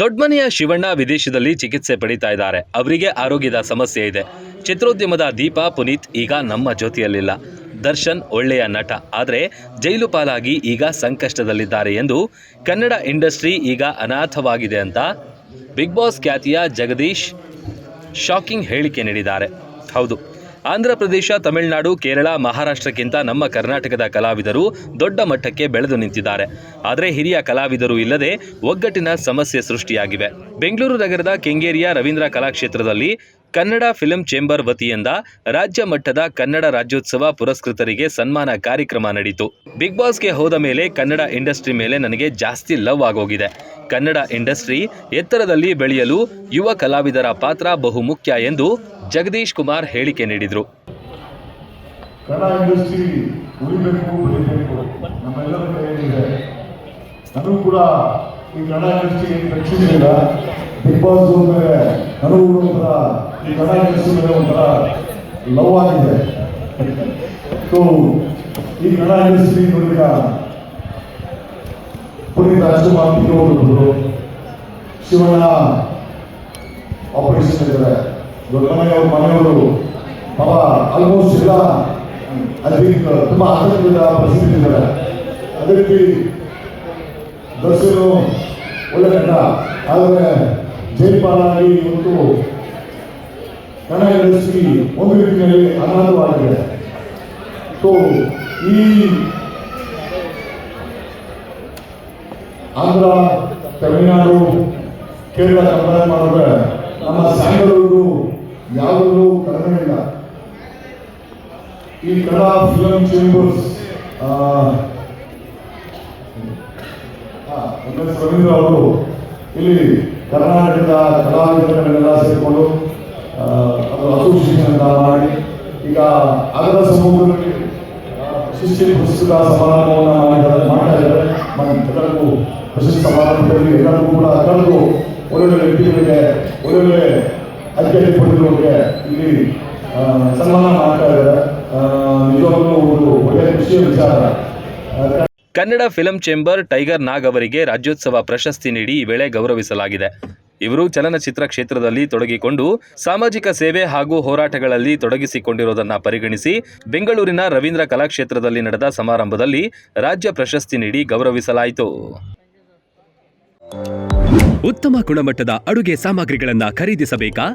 ದೊಡ್ಡಮನೆಯ ಶಿವಣ್ಣ ವಿದೇಶದಲ್ಲಿ ಚಿಕಿತ್ಸೆ ಪಡಿತಾ ಇದ್ದಾರೆ. ಅವರಿಗೆ ಆರೋಗ್ಯದ ಸಮಸ್ಯೆ ಇದೆ. ಚಿತ್ರೋದ್ಯಮದ ದೀಪ, ಪುನೀತ್ ಈಗ ನಮ್ಮ ಜೊತೆಯಲ್ಲಿಲ್ಲ ದರ್ಶನ್ ಒಳ್ಳೆಯ ನಟ. ಆದರೆ ಜೈಲು ಪಾಲಾಗಿ ಈಗ ಸಂಕಷ್ಟದಲ್ಲಿದ್ದಾರೆ ಎಂದು ಕನ್ನಡ ಇಂಡಸ್ಟ್ರಿ ಈಗ ಅನಾಥವಾಗಿದೆ ಅಂತ ಬಿಗ್ ಬಾಸ್ ಖ್ಯಾತಿಯ ಜಗದೀಶ್ ಶಾಕಿಂಗ್ ಹೇಳಿಕೆ ನೀಡಿದ್ದಾರೆ. ಹೌದು. ಆಂಧ್ರ ಪ್ರದೇಶ, ತಮಿಳುನಾಡು, ಕೇರಳ, ಮಹಾರಾಷ್ಟ್ರಕ್ಕಿಂತ ನಮ್ಮ ಕರ್ನಾಟಕದ ಕಲಾವಿದರು ದೊಡ್ಡ ಮಟ್ಟಕ್ಕೆ ಬೆಳೆದು ನಿಂತಿದ್ದಾರೆ. ಆದರೆ ಹಿರಿಯ ಕಲಾವಿದರು ಇಲ್ಲದೆ ಒಗ್ಗಟ್ಟಿನ ಸಮಸ್ಯೆ ಸೃಷ್ಟಿಯಾಗಿವೆ ಬೆಂಗಳೂರು ನಗರದ ಕೆಂಗೇರಿಯ ರವೀಂದ್ರ ಕಲಾಕ್ಷೇತ್ರದಲ್ಲಿ ಕನ್ನಡ ಫಿಲ್ಮ್ ಚೇಂಬರ್ ವತಿಯಿಂದ ರಾಜ್ಯ ಮಟ್ಟದ ಕನ್ನಡ ರಾಜ್ಯೋತ್ಸವ ಪುರಸ್ಕೃತರಿಗೆ ಸನ್ಮಾನ ಕಾರ್ಯಕ್ರಮ ನಡೆಯಿತು ಬಿಗ್ ಬಾಸ್ಗೆ ಹೋದ ಮೇಲೆ ಕನ್ನಡ ಇಂಡಸ್ಟ್ರಿ ಮೇಲೆ ನನಗೆ ಜಾಸ್ತಿ ಲವ್ ಆಗೋಗಿದೆ. ಕನ್ನಡ ಇಂಡಸ್ಟ್ರಿ ಎತ್ತರದಲ್ಲಿ ಬೆಳೆಯಲು ಯುವ ಕಲಾವಿದರ ಪಾತ್ರ ಬಹುಮುಖ್ಯ ಎಂದು ಜಗದೀಶ್ ಕುಮಾರ್ ಹೇಳಿಕೆ ನೀಡಿದರು. ಈ ಕನ್ನಡ ಇಂಡಸ್ಟ್ರಿ ಈ ಕನ್ನಡ ಒಂಥರ ಲವ್ ಆಗಿದೆ ಸೊ ಈ ಕನ್ನಡ ಇಂಡಸ್ಟ್ರಿ ನೋಡಿದ ಪುನೀತ್ ರಾಜ್ಕುಮಾರ್ ತಿರುವರು ಶಿವಣ್ಣ ಆಪರೇಷನ್ ಇದ್ದಾರೆ ದೊಡ್ಡ ಮನೆಯವರು ಪಾಪ ಆಲ್ಮೋಸ್ಟ್ ಎಲ್ಲ ಅಲ್ಲಿ ತುಂಬ ಆಸಕ್ತಿಯಿಂದ ಪರಿಸ್ಥಿತಿ ಇದ್ದಾರೆ ಅದೇ ರೀತಿ ದರ್ಶನು ಒಳ್ಳೆ ನಟ ಆದರೆ ಜೈಪಾಲಾಗಿ ಇವತ್ತು ಕನ್ನಡ ಇಂಡಸ್ಟ್ರಿ ಒಂದು ರೀತಿಯಲ್ಲಿ ಅನಾಥವಾಗಿದೆ. ಸೊ ಈ ಆಂಧ್ರ, ತಮಿಳುನಾಡು, ಕೇರಳ ಕಂಪೇರ್ ಮಾಡಿದ್ರೆ ನಮ್ಮ ಸ್ಯಾಂಡಲ್ವುಡ್ ಯಾವುದೂ ಕಡಿಮೆ ಇಲ್ಲ. ಈ ಕನ್ನಡ ಫಿಲಂ ಚೇಂಬರ್ಸ್ ರವೀಂದ್ರ ಅವರು ಇಲ್ಲಿ ಕರ್ನಾಟಕದ ಕಲಾವಿದರನ್ನೆಲ್ಲ ಸೇರಿಕೊಂಡು ಆ, ಅದು ಅಸೋಸಿಯೇಷನ್ ಅಂತ ಮಾಡಿ ಈಗ ಅದರ ಸಮೂಹದಲ್ಲಿ ಶಿಷ್ಯ ಪುಸ್ತಕ ಸಮಾರಂಭವನ್ನು ನಾವು ಮಾಡ್ತಾ ಇದ್ದಾರೆ ಎಲ್ಲರಿಗೂ ಪ್ರಶಸ್ತಿ ಸಮಾರಂಭದಲ್ಲಿ ಎಲ್ಲರಿಗೂ ಕೂಡ ಕಳೆದು ಒಳ್ಳೊಳ್ಳೆ ವ್ಯಕ್ತಿಗಳಿಗೆ, ಒಳ್ಳೊಳ್ಳೆ ಅಧ್ಯಯನ ಪಡೆದವರಿಗೆ ಇಲ್ಲಿ ಸನ್ಮಾನ ಮಾಡ್ತಾ ಇದ್ದಾರೆ. ನಿಜವಾಗ್ಲೂ ಒಂದು ಒಳ್ಳೆಯ ಖುಷಿಯ ವಿಚಾರ. Kannada film chamber Tiger Nag ಅವರಿಗೆ ರಾಜ್ಯೋತ್ಸವ ಪ್ರಶಸ್ತಿ ನೀಡಿ ಈ ವೇಳೆ ಗೌರವಿಸಲಾಗಿದೆ. ಇವರು ಚಲನಚಿತ್ರ ಕ್ಷೇತ್ರದಲ್ಲಿ ತೊಡಗಿಕೊಂಡು ಸಾಮಾಜಿಕ ಸೇವೆ ಹಾಗೂ ಹೋರಾಟಗಳಲ್ಲಿ ತೊಡಗಿಸಿಕೊಂಡಿರುವುದನ್ನು ಪರಿಗಣಿಸಿ ಬೆಂಗಳೂರಿನ ರವೀಂದ್ರ ಕಲಾಕ್ಷೇತ್ರದಲ್ಲಿ ನಡೆದ ಸಮಾರಂಭದಲ್ಲಿ ರಾಜ್ಯ ಪ್ರಶಸ್ತಿ ನೀಡಿ ಗೌರವಿಸಲಾಯಿತು. ಉತ್ತಮ ಗುಣಮಟ್ಟದ ಅಡುಗೆ ಸಾಮಗ್ರಿಗಳನ್ನು ಖರೀದಿಸಬೇಕಾ?